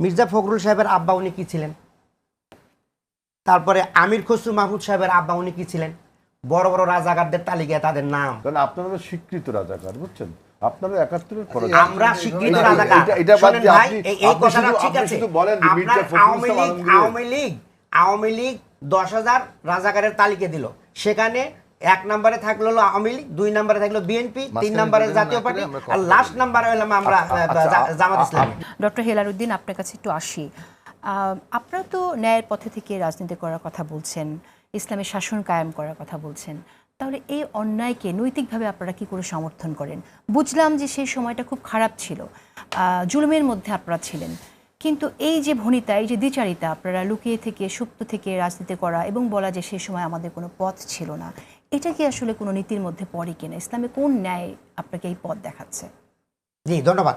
মির্জা ফখরুল সাহেবের আব্বা উনি কি ছিলেন? তারপরে আমির খসরু মাহমুদ সাহেবের আব্বা উনি কি ছিলেন? বড় বড় রাজাকারদের তালিকায় তাদের নাম। কারণ আপনারা স্বীকৃত রাজাকার বুঝছেন? আপনারা একাত্তরের পরে আমরা স্বীকৃত রাজাকার। এটা- এটা বাদ দিয়ে আপনি- এই- এই কথাটা ঠিক আছে। বলেন মির্জা ফখরুল আওয়ামী লীগ আওয়ামী লীগ আওয়ামী লীগ দশ হাজার রাজাকারের তালিকা দিল। সেখানে এক নম্বরে থাকল হলো আওয়ামী লীগ দুই নম্বরে থাকল বিএনপি তিন নম্বরে জাতীয় পার্টি আর লাস্ট নম্বরে হলাম আমরা আচ্ছা, আচ্ছা, জামাত ইসলামী। ডক্টর হেলালুদ্দিন আপনার কাছে একটু আসি। আপনারা তো ন্যায়ের পথে থেকে রাজনীতি করার কথা বলছেন ইসলামের শাসন কায়েম করার কথা বলছেন। তাহলে এই অন্যায়কে নৈতিকভাবে আপনারা কি করে সমর্থন করেন? বুঝলাম যে সেই সময়টা খুব খারাপ ছিল আহ, জুলুমের মধ্যে আপনারা ছিলেন। কিন্তু এই যে ভনিতা এই যে দ্বিচারিতা আপনারা লুকিয়ে থেকে সুপ্ত থেকে রাজনীতি করা এবং বলা যে সেই সময় আমাদের কোনো পথ ছিল না এটা কি আসলে কোনো নীতির মধ্যে পড়ে কিনা? ইসলামে কোন ন্যায় আপনাকে এই পথ দেখাচ্ছে? জি, ধন্যবাদ।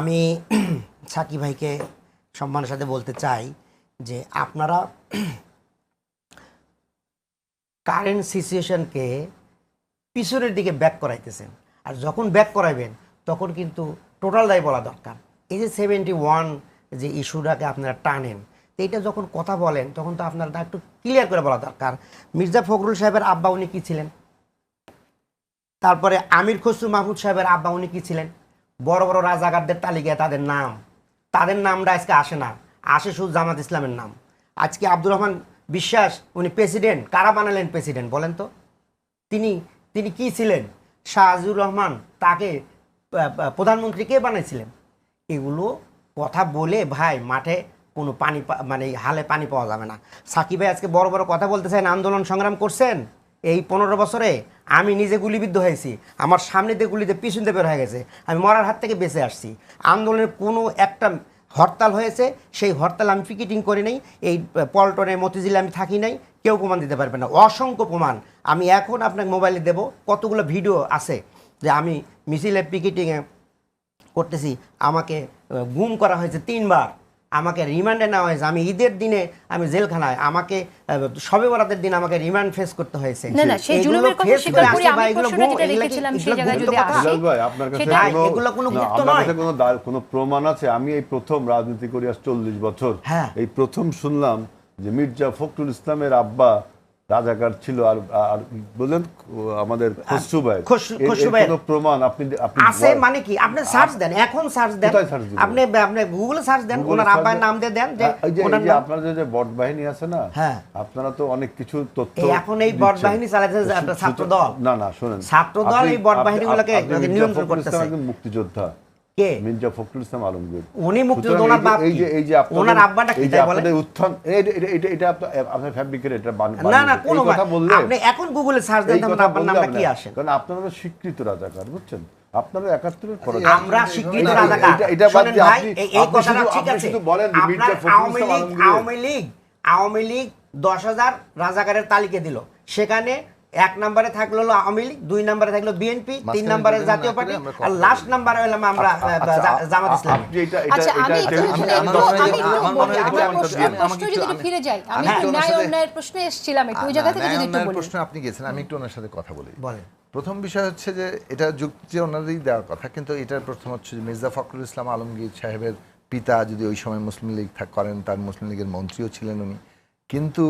আমি সাকি ভাইকে সম্মানের সাথে বলতে চাই যে আপনারা কারেন্ট সিচুয়েশনকে পিছনের দিকে ব্যাক করাইতেছেন। আর যখন ব্যাক করাইবেন, তখন কিন্তু টোটাল দায় বলা দরকার। এই যে সেভেন্টি ওয়ান যে ইস্যুটাকে আপনারা টানেন এটা যখন কথা বলেন, তখন তো আপনারা একটু ক্লিয়ার করে বলা দরকার। মির্জা ফখরুল সাহেবের আব্বা উনি কী ছিলেন? তারপরে আমির খসরু মাহমুদ সাহেবের আব্বা উনি কি ছিলেন? বড় বড় রাজাকারদের তালিকায় তাদের নাম। তাদের নামটা আজকে আসে না। আসে শুধু জামাত ইসলামের নাম। আজকে আব্দুর রহমান বিশ্বাস, উনি প্রেসিডেন্ট কারা বানালেন প্রেসিডেন্ট বলেন তো? তিনি তিনি কি ছিলেন? শাহজুর রহমান, তাকে প্রধানমন্ত্রী কে বানাইছিলেন? এগুলো কথা বলে ভাই মাঠে কোনো পানি মানে হালে পানি পাওয়া যাবে না। সাকিব ভাই আজকে বড় বড় কথা বলতে বলতেছেন, আন্দোলন সংগ্রাম করছেন। এই পনেরো বছরে আমি নিজে গুলিবিদ্ধ হয়েছি। আমার সামনে দিয়ে গুলিতে পিছন দিয়ে বের হয়ে গেছে। আমি মরার হাত থেকে বেঁচে আসছি। আন্দোলনের কোনো একটা হরতাল হয়েছে, সেই হরতাল আমি পিকেটিং করি নাই। এই পল্টনে, মতিঝিলে আমি থাকি নাই। কেউ প্রমাণ দিতে পারবে না। অসংখ্য প্রমাণ। আমি এখন আপনাকে মোবাইলে দেব। কতগুলো ভিডিও আছে যে আমি মিছিলে পিকেটিংয়ে করতেছি। আমাকে গুম করা হয়েছে তিনবার। আমাকে রিমান্ডে নেওয়া হয়েছে। আমি ঈদের দিনে আমি জেলখানায় আমাকে সবে বরাতের দিন আমাকে রিমান্ড ফেস করতে হয়েছে। না না সেই জুলুমের কথা স্বীকার করি আমি প্রশ্নটা গুম- যেটা এগুলো কি- রেখেছিলাম সেই জায়গায় যদি আসি ভাই আপনার কাছে কোনো এগুলো কোনো গুপ্ত নয়। কাছে কোনো কোনো প্রমাণ আছে? আমি এই প্রথম রাজনীতি করি আজ চল্লিশ বছর। হ্যাঁ। এই প্রথম শুনলাম যে মির্জা ফখরুল ইসলামের আব্বা রাজাকার ছিল আর আর বললেন আমাদের খসরু ভাই। খসরু- কোনো প্রমাণ আপনি আপনি আছে মানে কি? আপনি সার্চ দেন এখন সার্চ দেন? আপনি আপনি গুগলে সার্চ দেন ওনার আব্বার নাম দিয়ে দেন যে হ্যাঁ, ওনার যে আপনাদের যে বট বাহিনী আছে না হ্যাঁ। আপনারা তো অনেক কিছু তথ্য এখন এই বট বাহিনী একটা ছাত্র দল। না না শুনেন। ছাত্র দল এই বট বাহিনীগুলোকে নিয়ন্ত্রণ করতেছে। মুক্তিযোদ্ধা। কে? মির্জা ফখরুল ইসলাম আলমগীর। উনি মুক্তিযোদ্ধা, ওনার বাপ এই যে এই যে ওনার আব্বাটা কি তাই বলেন? উত্থান এটা এটা- এটা এটা আপনার আপনার ফ্যাব্রিকের এটা বান- না না কোনো কথা বললে আপনি এখন গুগলে সার্চ দেন তখন কথা নামটা কি আসে? কারণ আপনারা স্বীকৃত রাজাকার বুঝছেন? আপনারা একাত্তরের পরে আমরা স্বীকৃত রাজাকার। এটা- এটা বাদ দিয়ে আপনি- এই- এই কথাটা ঠিক আছে। শুধু বলেন মির্জা ফখরুল আওয়ামী ইসলাম লীগ আওয়ামী লীগ আওয়ামী লীগ দশ হাজার রাজাকারের তালিকা দিল। সেখানে এক নম্বরে থাকল হলো আওয়ামী লীগ দুই নম্বরে থাকল বিএনপি তিন নম্বরে জাতীয় পার্টি আর লাস্ট নম্বরে হলাম আমরা আহ, আচ্ছা, জা- জামাত ইসলামী। আচ্ছা আমি আমি- যদি ফিরে যাই আমি ন্যায় অন্যায়ের প্রশ্নে এসেছিলাম একটু ওই জায়গা থেকে যদি একটু বলি। প্রশ্নে আপনি গেছেন আমি একটু ওনার সাথে কথা বলি। বলেন। প্রথম বিষয় হচ্ছে যে এটা যুক্তি ওনারই দেওয়ার কথা কিন্তু এটার প্রথম হচ্ছে যে মির্জা ফখরুল ইসলাম আলমগীর সাহেবের পিতা যদি ওই সময় মুসলিম লীগ থাক করেন তার মুসলিম লীগের মন্ত্রীও ছিলেন উনি। কিন্তু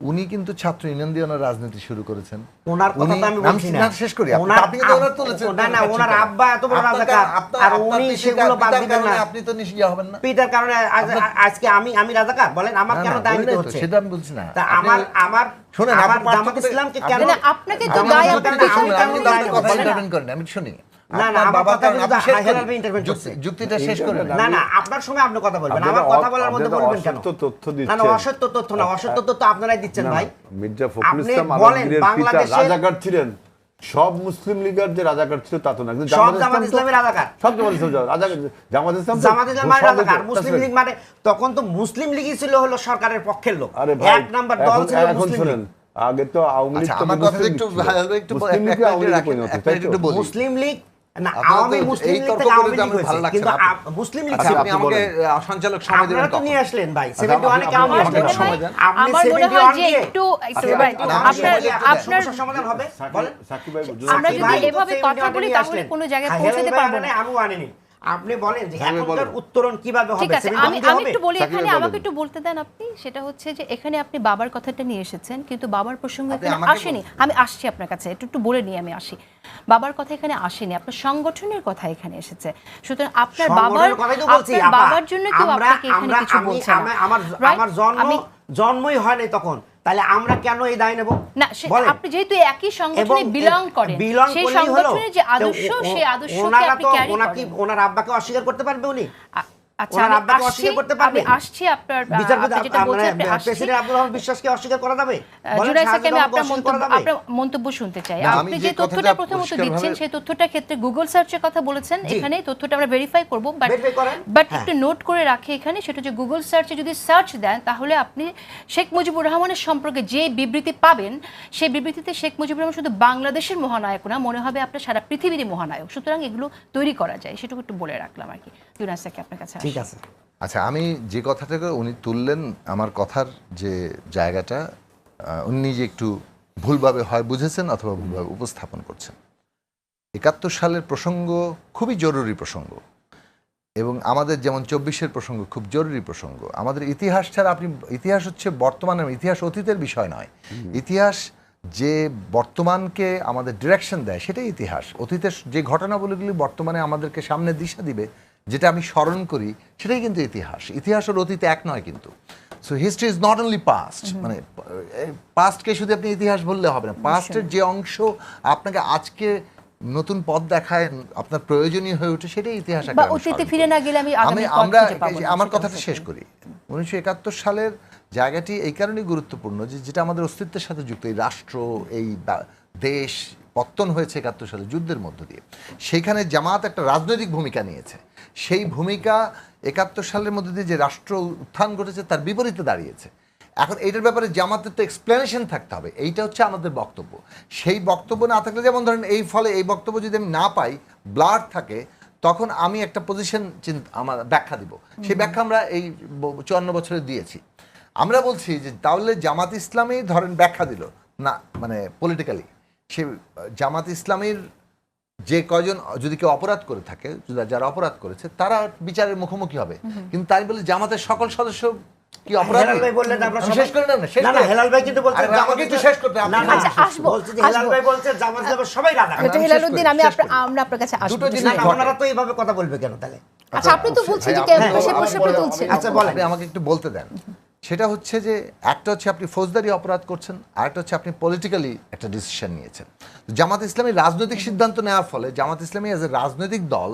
উনি কিন্তু ছাত্র ইউনিয়ন দিয়ে ওনার রাজনীতি শুরু করেছেন। ওনার কথা তো আমি বলছি না। শেষ করি। আপনি- আপনি ওনার তুলেছেন। না না ওনার আব্বা এত বড় রাজাকার। আর উনি সেগুলো বাদ দিবেন না। আপনি তো নিশ্চয়ই হবেন না। পিতার কারণে আজ- আজকে আমি আমি রাজাকার। বলেন আমার কেন দায় নিতে হচ্ছে? সেটা আমি বলছি না। তা আমার আমার শোনেন, আমার আপনি জামাত ইসলামকে কেন না, আপনাকে তো দায় আপনাকে কেন- দায় কথা বলেন করেন আমি শুনি না, না, আমার কথা কারণে কিন্তু আপনি শেষ হাজার করেন। হাজার intervene করছে। যুক্তিটা শেষ করেন। না না আপনার সময় আপনি কথা বলবেন আমার কথা বলার মধ্যে বলবেন কেন? তথ্য না না অসত্য তথ্য না অসত্য তথ্য আপনারাই দিচ্ছেন ভাই। মির্জা ফখরুল ইসলাম আলমগীরের পিতা রাজাকার ছিলেন। সব মুসলিম লীগের যে রাজাকার ছিল তা তো না সব জামাত জামাত ইসলাম তো- ইসলামের রাজাকার। সব জামাত ইসলাম রাজাকার জামাত ইসলাম জামাত ইসলাম মানে রাজাকার। মুসলিম লীগ মানে তখন তো মুসলিম লীগই ছিল হলো সরকারের পক্ষের লোক। আরে এক নাম্বার দল ছিল মুসলিম লীগ। আগে তো আওয়ামী লীগ আচ্ছা তো লীগ একটু? একটু মুসলিম লীগ না আওয়ামী মুসলিম লীগ থেকে আওয়ামী লীগ হয়েছে কিন্তু মুসলিম লীগ আচ্ছা, আপনি আমাকে সঞ্চালক সময় আপনারা তো নিয়ে আসলেন ভাই আচ্ছা, 71 আপনি- কেমন আপনি নিয়ে আমাকে আসলেন? একটা সময় দেন। আপনি 71 একটু আচ্ছা, একটু- ভাই, আপনার আপনার আপনার সমাধান হবে বলেন সাকিব ভাই, আমরা যদি এভাবে কথা বলি তাহলে। কোনো জায়গায় হ্যাঁ, পৌঁছাতে পারব না। আমি আনিনি আপনি বলেন যে হ্যাঁ, এখনকার উত্তরণ কীভাবে ঠিক হবে আছে আমি আমি একটু বলি এখানে আমাকে একটু বলতে দেন আপনি। সেটা হচ্ছে যে এখানে আপনি বাবার কথাটা নিয়ে এসেছেন কিন্তু বাবার প্রসঙ্গ এখানে আসেনি। আমি আসছি আপনার কাছে একটু একটু বলে নিয়ে আমি আসি। বাবার কথা এখানে আসেনি আপনার সংগঠনের কথা এখানে এসেছে। সুতরাং আপনার বাবার বাবার জন্য কেউ আপনাকে এখানে কিছু বলছে না। আমার আমার জন্ম জন্মই হয় নাই তখন। তাহলে আমরা কেন এই দায় নেব? না আপনি যেহেতু একই সংগঠনে বিলং করেন বিলং সেই সংগঠনের যে আদর্শ সেই আদর্শকে আপনি ক্যারি করেন। ওনার আব্বাকে অস্বীকার করতে পারবে উনি? আচ্ছা ওনার আমি আব্বাকে আসছি অস্বীকার করতে আমি আসছি আপনার বিচারপতি যেটা বলছেন আপনি আসছি। প্রেসিডেন্ট আব্দুল রহমান বিশ্বাসকে অস্বীকার করা যাবে? বলেন, জুনাইদ আমি আপনার মন্তব্য আপনার মন্তব্য শুনতে চাই। আপনি যে যে তথ্যটা প্রথমত দিচ্ছেন সেই তথ্যটার ক্ষেত্রে গুগল সার্চের কথা বলেছেন। এখানে তথ্যটা আমরা ভেরিফাই করব বাট বাট। একটু নোট করে রাখি এখানে সেটা যে গুগল সার্চে যদি সার্চ দেন তাহলে আপনি শেখ মুজিবুর রহমানের সম্পর্কে যে বিবৃতি পাবেন সেই বিবৃতিতে শেখ মুজিবুর রহমান শুধু বাংলাদেশের মহানায়ক না মনে হবে আপনার সারা পৃথিবীরই মহানায়ক। সুতরাং এগুলো তৈরি করা যায় সেটুকু একটু বলে রাখলাম আর কি। জুনাইদ আপনার কাছে ঠিক আছে। আচ্ছা আমি যে কথাটাকে উনি তুললেন আমার কথার যে জায়গাটা উনি নিজে একটু ভুলভাবে হয় বুঝেছেন অথবা ভুলভাবে উপস্থাপন করছেন। একাত্তর সালের প্রসঙ্গ খুবই জরুরি প্রসঙ্গ এবং আমাদের যেমন চব্বিশের প্রসঙ্গ খুব জরুরি প্রসঙ্গ। আমাদের ইতিহাস ছাড়া আপনি ইতিহাস হচ্ছে বর্তমানের ইতিহাস অতীতের বিষয় নয়। ইতিহাস যে বর্তমানকে আমাদের ডিরেকশন দেয় সেটাই ইতিহাস। অতীতের যে ঘটনাবলীগুলি বর্তমানে আমাদেরকে সামনে দিশা দিবে যেটা আমি স্মরণ করি সেটাই কিন্তু ইতিহাস। ইতিহাস আর অতীত এক নয় কিন্তু। So history is not only past মানে পাস্টকে শুধু আপনি ইতিহাস বললে হবে না। পাস্টের যে অংশ আপনাকে আজকে নতুন পথ দেখায় আপনার প্রয়োজনীয় হয়ে ওঠে সেটাই ইতিহাস অতীতে ফিরে না গেলে আমি আমি আমরা আমার কথাটা শেষ করি। উনিশশো একাত্তর সালের জায়গাটি এই কারণেই গুরুত্বপূর্ণ যে যেটা আমাদের অস্তিত্বের সাথে যুক্ত। এই রাষ্ট্র এই দেশ পত্তন হয়েছে একাত্তর সালে যুদ্ধের মধ্য দিয়ে। সেইখানে জামাত একটা রাজনৈতিক ভূমিকা নিয়েছে। সেই ভূমিকা একাত্তর সালের মধ্যে দিয়ে যে রাষ্ট্র উত্থান ঘটেছে তার বিপরীতে দাঁড়িয়েছে। এখন এইটার ব্যাপারে জামাতের তো এক্সপ্লেনেশন থাকতে হবে। এইটা হচ্ছে আমাদের বক্তব্য। সেই বক্তব্য না থাকলে যেমন ধরেন এই ফলে এই বক্তব্য যদি আমি না পাই ব্লাড থাকে তখন আমি একটা পজিশন চিন্তা আমার ব্যাখ্যা দিব। সেই ব্যাখ্যা আমরা এই চুয়ান্ন বছরে দিয়েছি। আমরা বলছি যে তাহলে জামাত ইসলামী ধরেন ব্যাখ্যা দিল না মানে পলিটিক্যালি সে জামাত ইসলামীর যে কয়জন যদি কেউ অপরাধ করে থাকে যারা অপরাধ করেছে তারা বিচারের মুখোমুখি হবে। কিন্তু তাই বলে জামাতের সকল সদস্য কি অপরাধ? বললেন আমরা শেষ করে না শেষ না না হেলাল ভাই কিন্তু বলছেন আমাকে একটু শেষ করতে আপনি আচ্ছা, আসব, হেলাল ভাই বলছে জামাত ইসলামের সবাই রাধা আমি আচ্ছা করি, আমি আপনার আমরা আপনার কাছে আসব। দুটো জিনিস। ওনারা তো এইভাবে কথা বলবে কেন তাহলে? আচ্ছা আপনি তো বলছেন যে কেউ বসে বলেন, তুলছেন আচ্ছা, বলেন। আমাকে একটু বলতে দেন। সেটা হচ্ছে যে একটা হচ্ছে আপনি ফৌজদারি অপরাধ করছেন আরেকটা হচ্ছে আপনি পলিটিক্যালি একটা ডিসিশন নিয়েছেন। জামাত ইসলামী রাজনৈতিক সিদ্ধান্ত নেওয়ার ফলে জামাত ইসলামী এজ এ রাজনৈতিক দল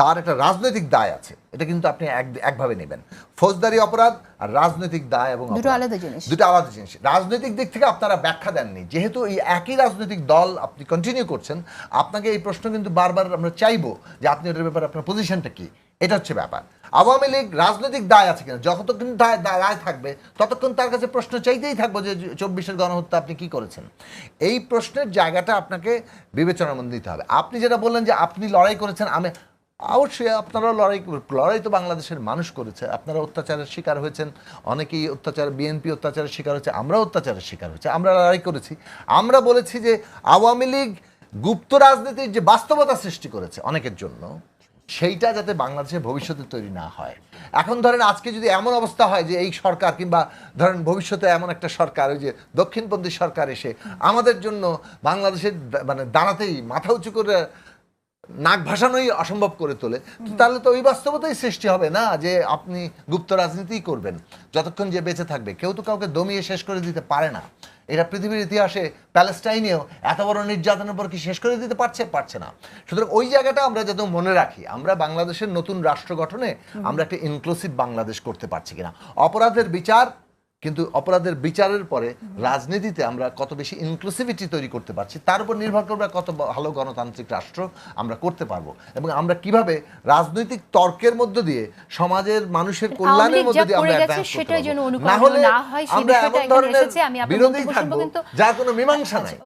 তার একটা রাজনৈতিক দায় আছে। এটা কিন্তু আপনি এক একভাবে নেবেন। ফৌজদারি অপরাধ আর রাজনৈতিক দায় এবং দুটো আলাদা জিনিস। দুটো আলাদা জিনিস। রাজনৈতিক দিক থেকে আপনারা ব্যাখ্যা দেননি। যেহেতু এই একই রাজনৈতিক দল আপনি কন্টিনিউ করছেন আপনাকে এই প্রশ্ন কিন্তু বারবার আমরা চাইব যে আপনি এটার ব্যাপারে আপনার পজিশনটা কি। এটা হচ্ছে ব্যাপার। আওয়ামী লীগ রাজনৈতিক দায় আছে কিনা? যতক্ষণ দায় রায় থাকবে, ততক্ষণ তার কাছে প্রশ্ন চাইতেই থাকব যে চব্বিশের গণহত্যা আপনি কি করেছেন। এই প্রশ্নের জায়গাটা আপনাকে বিবেচনার মধ্যে দিতে হবে। আপনি যেটা বললেন যে আপনি লড়াই করেছেন, আমি অবশ্যই আপনারাও লড়াই লড়াই তো বাংলাদেশের মানুষ করেছে। আপনারা অত্যাচারের শিকার হয়েছেন, অনেকেই অত্যাচার, বিএনপি অত্যাচারের শিকার হয়েছে আমরা অত্যাচারের শিকার হয়েছে, আমরা লড়াই করেছি। আমরা বলেছি যে আওয়ামী লীগ গুপ্ত রাজনীতির যে বাস্তবতা সৃষ্টি করেছে অনেকের জন্য সেইটা যাতে বাংলাদেশের ভবিষ্যতে তৈরি না হয়। এখন ধরেন আজকে যদি এমন অবস্থা হয় যে এই সরকার কিংবা ধরেন ভবিষ্যতে এমন একটা সরকার ওই যে দক্ষিণপন্থী সরকার এসে আমাদের জন্য বাংলাদেশের মানে দাঁড়াতেই মাথা উঁচু করে নাক ভাসানোই অসম্ভব করে তোলে। তাহলে তো ওই বাস্তবতাই সৃষ্টি হবে না যে আপনি গুপ্ত রাজনীতিই করবেন। যতক্ষণ যে বেঁচে থাকবে কেউ তো কাউকে দমিয়ে শেষ করে দিতে পারে না। এটা পৃথিবীর ইতিহাসে প্যালেস্টাইনেও এত বড় নির্যাতনের পর কি শেষ করে দিতে পারছে? পারছে না। সুতরাং ওই জায়গাটা আমরা যাতে মনে রাখি আমরা বাংলাদেশের নতুন রাষ্ট্র গঠনে আমরা একটা ইনক্লুসিভ বাংলাদেশ করতে পারছি কিনা। অপরাধের বিচার কিন্তু অপরাধের বিচারের পরে রাজনীতিতে আমরা কত বেশি ইনক্লুসিভিটি তৈরি করতে পারছি তার উপর নির্ভর করবে কত ভালো গণতান্ত্রিক রাষ্ট্র আমরা করতে পারব। এবং আমরা কীভাবে রাজনৈতিক তর্কের মধ্য দিয়ে সমাজের মানুষের কল্যাণের মধ্য দিয়ে আমরা অ্যাডভান্স করতে। না হলে আমরা এমন ধরনের বিরোধী থাকব যার কোনো মীমাংসা নাই।